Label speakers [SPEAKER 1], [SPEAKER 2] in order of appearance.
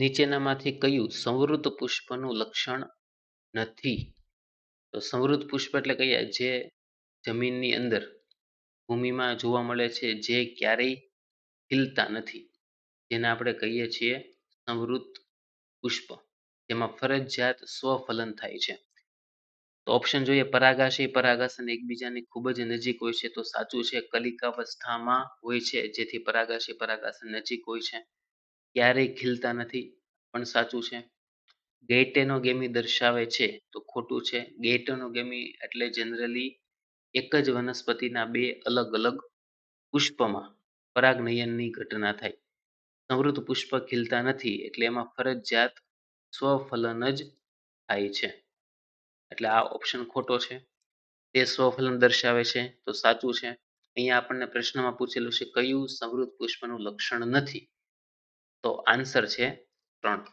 [SPEAKER 1] નીચેનામાંથી કયું સંવૃત પુષ્પનું લક્ષણ નથી? તો સંવૃત પુષ્પ એટલે કયા જે જમીનની અંદર ભૂમિમાં જોવા મળે છે, જે ક્યારેય ખીલતા નથી. જેને આપણે કહીએ છીએ સંવૃત પુષ્પ. જેમાં ફરજિયાત સ્વફલન થાય છે. તો ઓપ્શન જોઈએ, પરાગાશય, પરાગાસન એકબીજાની ખૂબ જ નજીક હોય છે. તો સાચું છે, કલિકાવસ્થામાં હોય છે, જેથી પરાગાશય, પરાગાસન નજીક હોય છે. ક્યારેય ખીલતા નથી, પણ સાચું છે. ગેટેનોગેમી દર્શાવે છે તો ખોટું છે. ગેટેનોગેમી એટલે જનરલી એક જ વનસ્પતિના બે અલગ અલગ પુષ્પમાં પરાગનયનની ઘટના થાય. સંવૃત પુષ્પ ખીલતા નથી એટલે એમાં ફરજિયાત સ્વફલન જ થાય છે. એટલે આ ઓપ્શન ખોટો છે. તે સ્વફલન દર્શાવે છે તો સાચું છે. અહીંયા આપણને પ્રશ્નમાં પૂછેલું છે કયું સંવૃત પુષ્પનું લક્ષણ નથી? તો આન્સર છે ત્રણ.